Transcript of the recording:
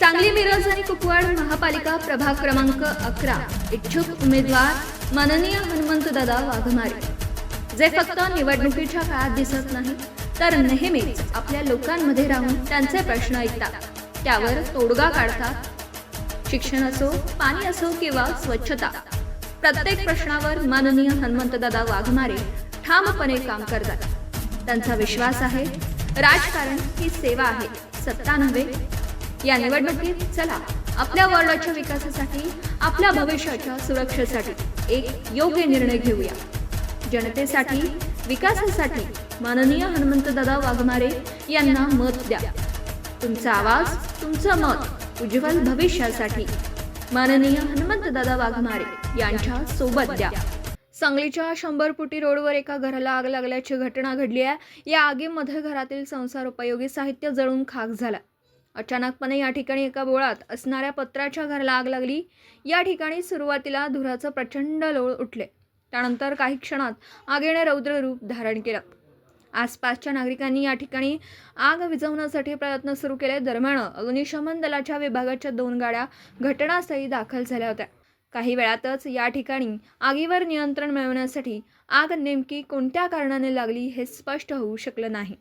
सांगली मिरज आणि कुपवाड महापालिका प्रभाग क्रमांक अकरा. इच्छुक उमेदवार माननीय हनुमंतदादा वाघमारे. जे फक्त निवडणुकीच्या काळात दिसत नाही तर नेहमीच आपल्या लोकांमध्ये राहून त्यांचे प्रश्न ऐकतात. त्यावर तोडगा काढतात. शिक्षण असो पाणी असो किंवा स्वच्छता प्रत्येक प्रश्नावर माननीय हनुमंतदादा वाघमारे ठामपणे काम करतात. त्यांचा विश्वास आहे. राजकारण ही सेवा आहे. सत्ता नव्हे या निवडणुकीत चला आपल्या वॉर्डाच्या विकासासाठी आपल्या भविष्याच्या सुरक्षेसाठी एक योग्य निर्णय घेऊया. जनतेसाठी विकासासाठी माननीय हनुमंतदादा वाघमारे यांना मत द्या. तुमचा आवाज तुमचं मत उज्ज्वल भविष्यासाठी माननीय हनुमंतदादा वाघमारे यांच्या सोबत द्या. सांगलीच्या शंभर फुटी रोडवर एका घराला आग लागल्याची घटना घडली आहे. या आगीमध्ये घरातील संसार उपयोगी साहित्य जळून खाक झाला. अचानकपणे या ठिकाणी एका बोळात असणाऱ्या पत्राच्या घराला आग लागली. या ठिकाणी सुरुवातीला धुराचं प्रचंड लोळ उठले. त्यानंतर काही क्षणात आगीने रौद्र रूप धारण केलं. आसपासच्या नागरिकांनी या ठिकाणी आग विझवण्यासाठी प्रयत्न सुरू केले. दरम्यान अग्निशमन दलाच्या विभागाच्या दोन गाड्या घटनास्थळी दाखल झाल्या होत्या. काही वेळातच या ठिकाणी आगीवर नियंत्रण मिळवण्यासाठी आग नेमकी कोणत्या कारणाने लागली हे स्पष्ट होऊ शकलं नाही.